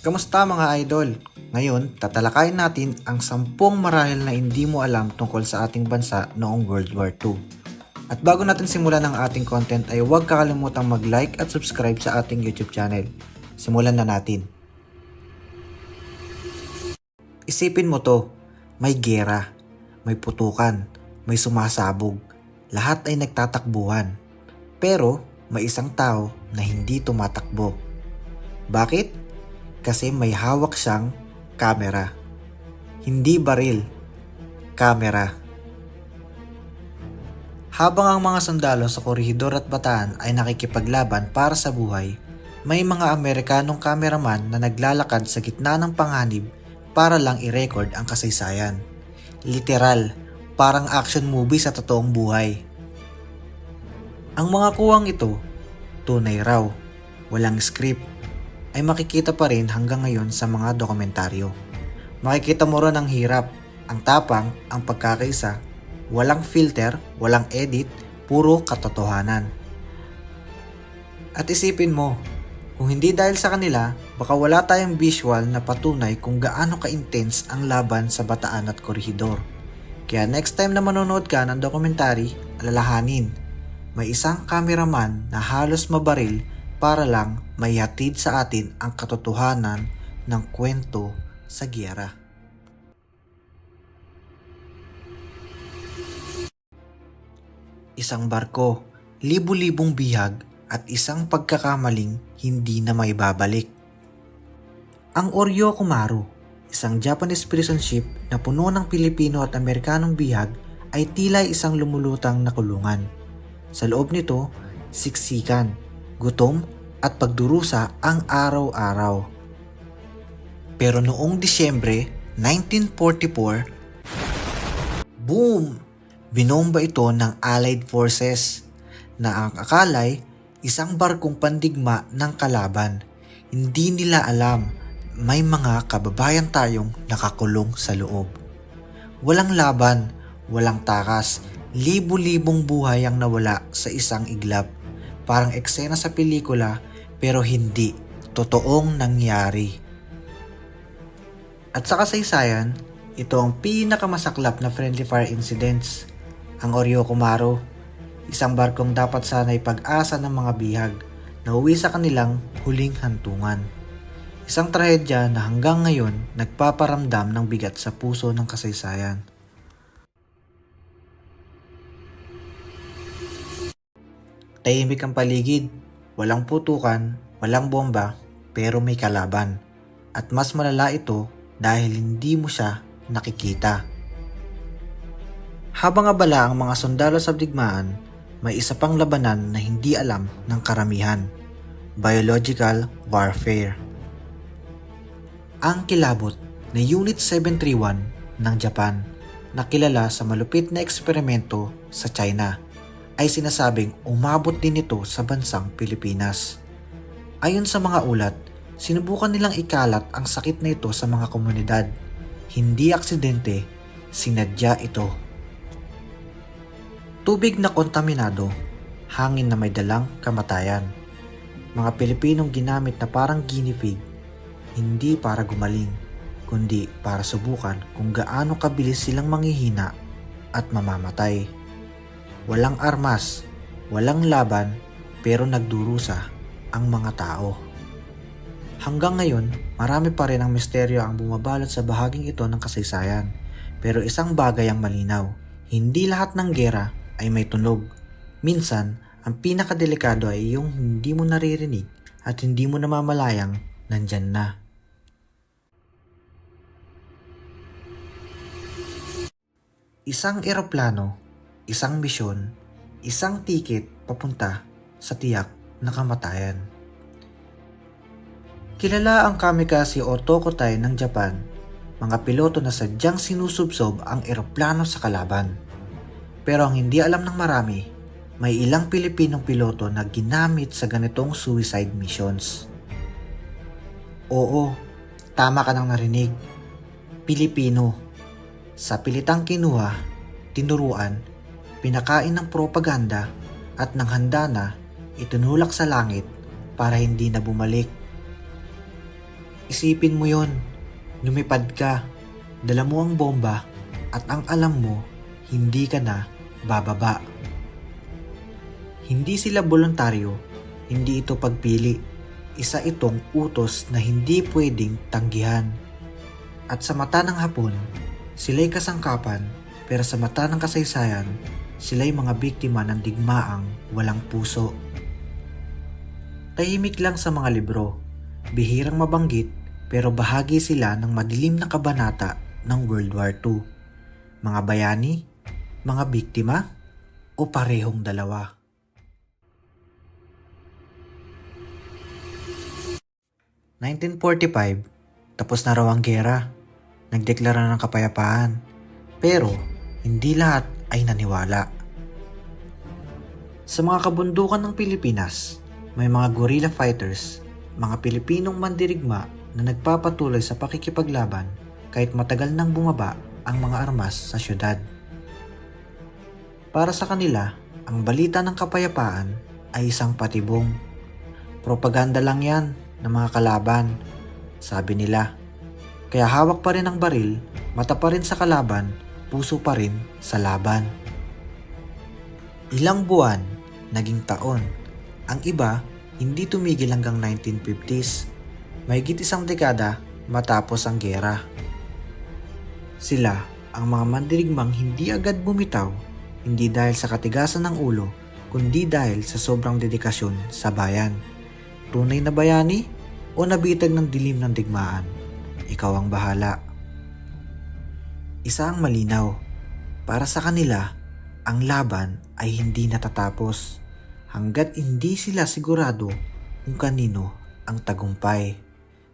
Kamusta mga idol? Ngayon, tatalakayin natin ang sampung marahil na hindi mo alam tungkol sa ating bansa noong World War II. At bago natin simulan ang ating content ay huwag kakalimutang mag-like at subscribe sa ating YouTube channel. Simulan na natin. Isipin mo to, may gera, may putukan, may sumasabog, lahat ay nagtatakbuhan. Pero may isang tao na hindi tumatakbo. Bakit? Kasi may hawak siyang camera. Hindi baril, camera. Habang ang mga sundalo sa koridor at bataan ay nakikipaglaban para sa buhay, may mga Amerikanong cameraman na naglalakad sa gitna ng panganib para lang i-record ang kasaysayan. Literal, parang action movie sa totoong buhay. Ang mga kuwang ito, tunay raw, walang script, ay makikita pa rin hanggang ngayon sa mga dokumentaryo. Makikita mo ron ang hirap, ang tapang, ang pagkakaisa, walang filter, walang edit, puro katotohanan. At isipin mo, kung hindi dahil sa kanila, baka wala tayong visual na patunay kung gaano ka-intense ang laban sa Bataan at Korihidor. Kaya next time na manonood ka ng dokumentary, alalahanin, may isang cameraman na halos mabaril para lang maihatid sa atin ang katotohanan ng kwento sa giyera. Isang barko, libu-libong bihag at isang pagkakamaling hindi na may babalik. Ang Oryo Kumaru, isang Japanese prison ship na puno ng Pilipino at Amerikanong bihag ay tila isang lumulutang na kulungan. Sa loob nito, siksikan, gutom at pagdurusa ang araw-araw. Pero noong Disyembre 1944, boom! Binomba ito ng Allied Forces na ang akalay isang barkong pandigma ng kalaban. Hindi nila alam may mga kababayan tayong nakakulong sa loob. Walang laban, walang takas, libu-libong buhay ang nawala sa isang iglap. Parang eksena sa pelikula pero hindi totoong nangyari. At sa kasaysayan, ito ang pinakamasaklap na friendly fire incidents. Ang Oryo Kumaro, isang barkong dapat sana'y pag-asa ng mga bihag na uwi sa kanilang huling hantungan. Isang trahedya na hanggang ngayon nagpaparamdam ng bigat sa puso ng kasaysayan. Tahimik ang paligid, walang putukan, walang bomba, pero may kalaban. At mas malala ito dahil hindi mo siya nakikita. Habang abala ang mga sundalo sa digmaan, may isa pang labanan na hindi alam ng karamihan. Biological warfare. Ang kilabot na Unit 731 ng Japan na kilala sa malupit na eksperimento sa China ay sinasabing umabot din ito sa bansang Pilipinas. Ayon sa mga ulat, sinubukan nilang ikalat ang sakit na ito sa mga komunidad. Hindi aksidente, sinadya ito. Tubig na kontaminado, hangin na may dalang kamatayan. Mga Pilipinong ginamit na parang guinea pig, hindi para gumaling, kundi para subukan kung gaano kabilis silang manghihina at mamamatay. Walang armas, walang laban, pero nagdurusa ang mga tao. Hanggang ngayon, marami pa rin ang misteryo ang bumabalot sa bahaging ito ng kasaysayan. Pero isang bagay ang malinaw, hindi lahat ng gera ay may tunog. Minsan, ang pinakadelikado ay yung hindi mo naririnig at hindi mo namamalayang nandyan na. Isang eroplano, isang misyon, isang tiket papunta sa tiyak na kamatayan. Kilala ang kamikaze o Tokotai ng Japan, mga piloto na sadyang sinusubsob ang eroplano sa kalaban. Pero ang hindi alam ng marami, may ilang Pilipinong piloto na ginamit sa ganitong suicide missions. Oo, tama ka nang narinig. Pilipino. Sa pilitang kinuha, tinuruan, pinakain ng propaganda at nang handa na, itinulak sa langit para hindi na bumalik. Isipin mo yon. Lumipad ka, dala mo ang bomba, at ang alam mo, hindi ka na bababa. Hindi sila voluntaryo, hindi ito pagpili. Isa itong utos na hindi pwedeng tanggihan. At sa mata ng Hapon, sila'y kasangkapan, pero sa mata ng kasaysayan, sila'y mga biktima ng digmaang walang puso. Tahimik lang sa mga libro, bihirang mabanggit pero bahagi sila ng madilim na kabanata ng World War II. Mga bayani, mga biktima, o parehong dalawa. 1945, tapos na raw ang gera. Nagdeklara ng kapayapaan. Pero, hindi lahat ay naniwala. Sa mga kabundukan ng Pilipinas, may mga guerrilla fighters, mga Pilipinong mandirigma na nagpapatuloy sa pakikipaglaban kahit matagal nang bumaba ang mga armas sa syudad. Para sa kanila, ang balita ng kapayapaan ay isang patibong. Propaganda lang yan ng mga kalaban, sabi nila. Kaya hawak pa rin ang baril, mata pa rin sa kalaban, puso pa rin sa laban. Ilang buwan, naging taon. Ang iba, hindi tumigil hanggang 1950s. Mahigit isang dekada matapos ang gera. Sila, ang mga mandirigmang hindi agad bumitaw, hindi dahil sa katigasan ng ulo, kundi dahil sa sobrang dedikasyon sa bayan. Tunay na bayani o nabitag ng dilim ng digmaan? Ikaw ang bahala. Isa ang malinaw. Para sa kanila, ang laban ay hindi natatapos hanggat hindi sila sigurado kung kanino ang tagumpay.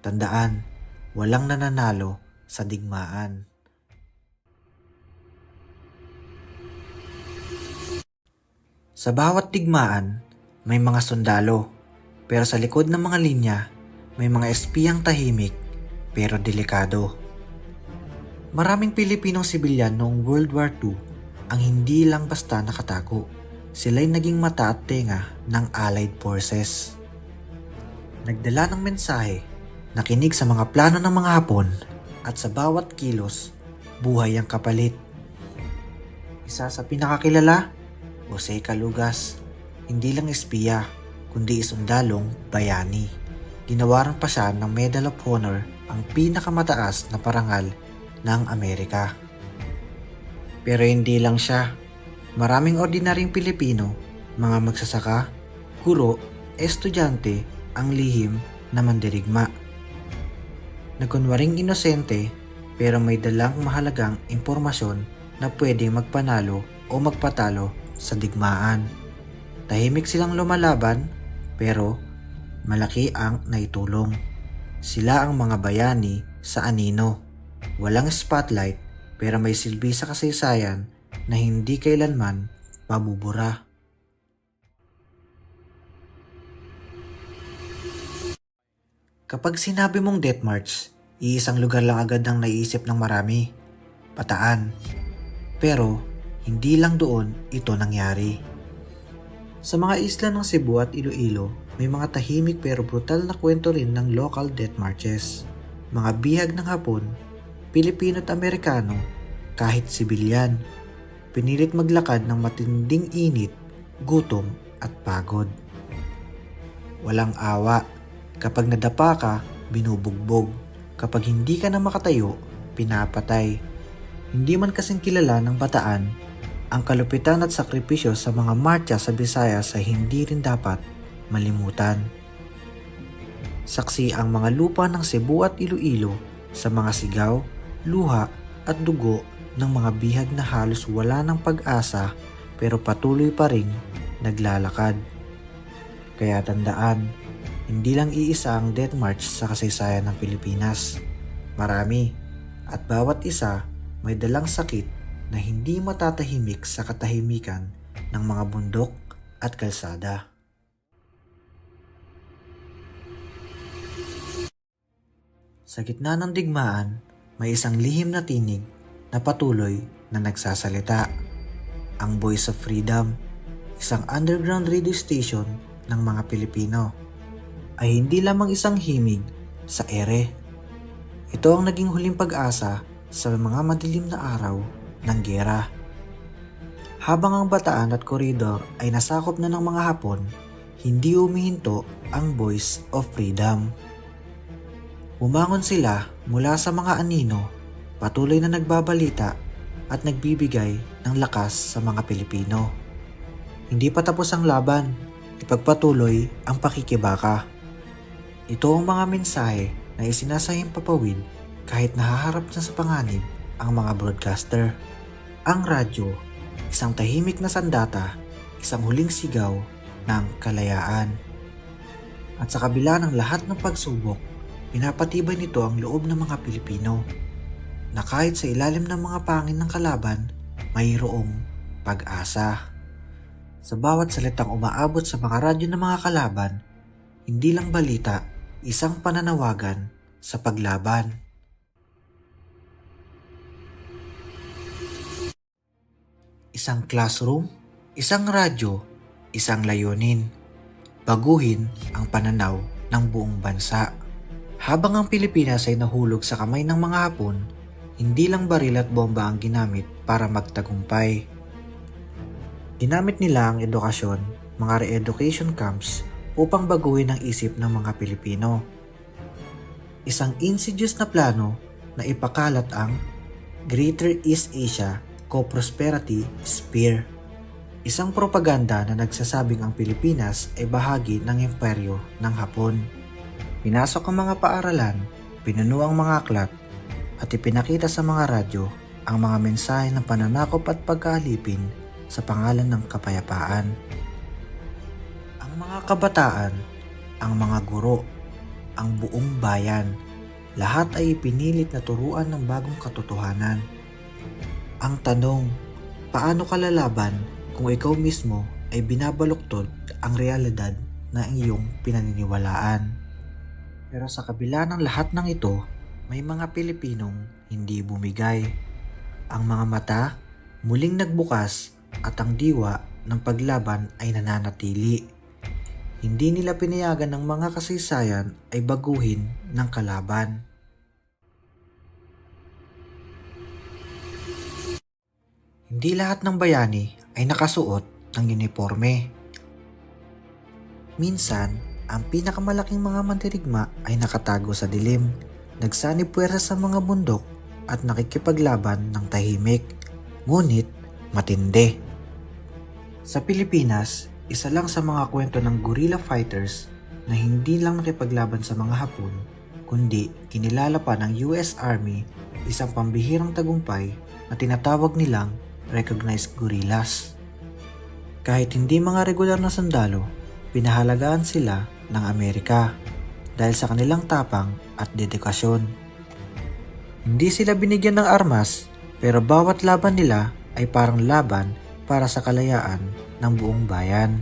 Tandaan, walang nananalo sa digmaan. Sa bawat digmaan, may mga sundalo. Pero sa likod ng mga linya, may mga espiyang tahimik pero delikado. Maraming Pilipinong sibilyan noong World War II ang hindi lang basta nakatago. Sila'y naging mata at tenga ng Allied Forces. Nagdala ng mensahe, nakinig sa mga plano ng mga Hapon at sa bawat kilos, buhay ang kapalit. Isa sa pinakakilala, Jose Calugas, hindi lang espiya, kundi sundalong bayani. Ginawaran pa siya ng Medal of Honor ang pinakamataas na parangal ng Amerika. Pero hindi lang siya. Maraming ordinaryong Pilipino, mga magsasaka, guro, estudyante ang lihim na mandirigma. Nagkunwaring inosente pero may dalang mahalagang impormasyon na pwedeng magpanalo o magpatalo sa digmaan. Tahimik silang lumalaban pero malaki ang naitulong. Sila ang mga bayani sa anino. Walang spotlight pero may silbi sa kasaysayan na hindi kailanman mabubura. Kapag sinabi mong death march, iisang lugar lang agad ang naiisip ng marami. Pataan. Pero, hindi lang doon ito nangyari. Sa mga isla ng Cebu at Iloilo, may mga tahimik pero brutal na kwento rin ng local death marches. Mga bihag ng Hapon, Pilipino at Amerikano, kahit sibilyan. Pinilit maglakad ng matinding init, gutom at pagod. Walang awa. Kapag nadapa ka, binubugbog. Kapag hindi ka na makatayo, pinapatay. Hindi man kasing kilala ng bataan ang kalupitan at sakripisyo sa mga marcha sa Visayas ay hindi rin dapat malimutan. Saksi ang mga lupa ng Cebu at Iloilo sa mga sigaw, luha at dugo ng mga bihag na halos wala ng pag-asa pero patuloy pa ring naglalakad. Kaya tandaan, hindi lang iisa ang death march sa kasaysayan ng Pilipinas. Marami at bawat isa may dalang sakit na hindi matatahimik sa katahimikan ng mga bundok at kalsada. Sa gitna ng digmaan, may isang lihim na tinig na patuloy na nagsasalita. Ang Voice of Freedom, isang underground radio station ng mga Pilipino, ay hindi lamang isang himig sa ere Ito ang naging huling pag-asa sa mga madilim na araw ng gera. Habang ang bataan at koridor ay nasakop na ng mga Hapon, hindi umihinto ang Voice of Freedom. Umangon sila mula sa mga anino, patuloy na nagbabalita at nagbibigay ng lakas sa mga Pilipino. Hindi pa tapos ang laban, ipagpatuloy ang pakikibaka. Ito ang mga mensahe na isinasahing papawid kahit nahaharap na sa panganib ang mga broadcaster. Ang radyo, isang tahimik na sandata, isang huling sigaw ng kalayaan. At sa kabila ng lahat ng pagsubok, pinapatibay nito ang loob ng mga Pilipino na kahit sa ilalim ng mga pangin ng kalaban, mayroong pag-asa. Sa bawat salitang umaabot sa mga radyo ng mga kalaban, hindi lang balita, isang pananawagan sa paglaban. Isang classroom, isang radyo, isang layunin. Baguhin ang pananaw ng buong bansa. Habang ang Pilipinas ay nahulog sa kamay ng mga Hapon, hindi lang baril at bomba ang ginamit para magtagumpay. Ginamit nila ang edukasyon, mga re-education camps upang baguhin ang isip ng mga Pilipino. Isang insidious na plano na ipakalat ang Greater East Asia Co-Prosperity Sphere. Isang propaganda na nagsasabing ang Pilipinas ay bahagi ng imperyo ng Hapon. Pinasok ang mga paaralan, pinuno ang mga aklat, at ipinakita sa mga radyo ang mga mensahe ng pananakop at pagkaalipin sa pangalan ng kapayapaan. Ang mga kabataan, ang mga guro, ang buong bayan, lahat ay ipinilit na turuan ng bagong katotohanan. Ang tanong, paano ka lalaban kung ikaw mismo ay binabaluktod ang realidad na iyong pinaniniwalaan? Pero sa kabila ng lahat ng ito, may mga Pilipinong hindi bumigay. Ang mga mata muling nagbukas at ang diwa ng paglaban ay nananatili. Hindi nila pinayagan ng mga kasaysayan ay baguhin ng kalaban. Hindi lahat ng bayani ay nakasuot ng uniforme. Minsan, ang pinakamalaking mga mandirigma ay nakatago sa dilim, nagsanib puwersa sa mga bundok at nakikipaglaban ng tahimik, ngunit matindi. Sa Pilipinas, isa lang sa mga kwento ng guerrilla fighters na hindi lang nakipaglaban sa mga Hapon, kundi kinilala pa ng US Army isang pambihirang tagumpay na tinatawag nilang recognized guerrillas. Kahit hindi mga regular na sundalo, pinahalagaan sila ng Amerika dahil sa kanilang tapang at dedikasyon. Hindi sila binigyan ng armas pero bawat laban nila ay parang laban para sa kalayaan ng buong bayan.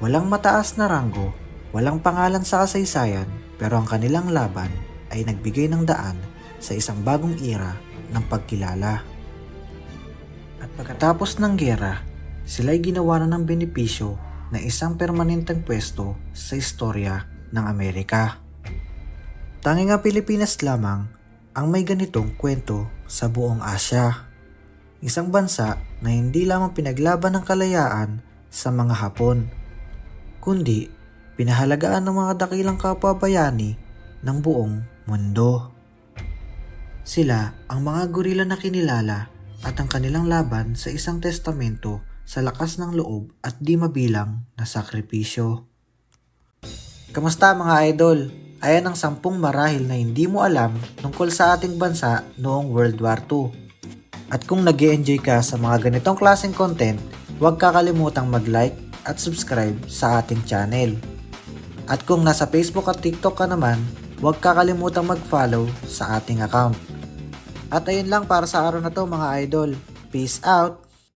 Walang mataas na ranggo, walang pangalan sa kasaysayan pero ang kanilang laban ay nagbigay ng daan sa isang bagong era ng pagkilala. At pagkatapos ng gera, sila'y ginawa na ng benepisyo na isang permanenteng pwesto sa istorya ng Amerika. Tanging ang Pilipinas lamang ang may ganitong kwento sa buong Asya. Isang bansa na hindi lamang pinaglaban ng kalayaan sa mga Hapon, kundi pinahalagaan ng mga dakilang kapwa-bayani ng buong mundo. Sila ang mga gorila na kinilala at ang kanilang laban sa isang testamento sa lakas ng loob at di mabilang na sakripisyo. Kamusta mga idol? Ayan ang sampung marahil na hindi mo alam tungkol sa ating bansa noong World War II. At kung nag enjoy ka sa mga ganitong klaseng content, huwag kakalimutang mag-like at subscribe sa ating channel. At kung nasa Facebook at TikTok ka naman, huwag kakalimutang mag-follow sa ating account. At ayun lang para sa araw na to mga idol. Peace out!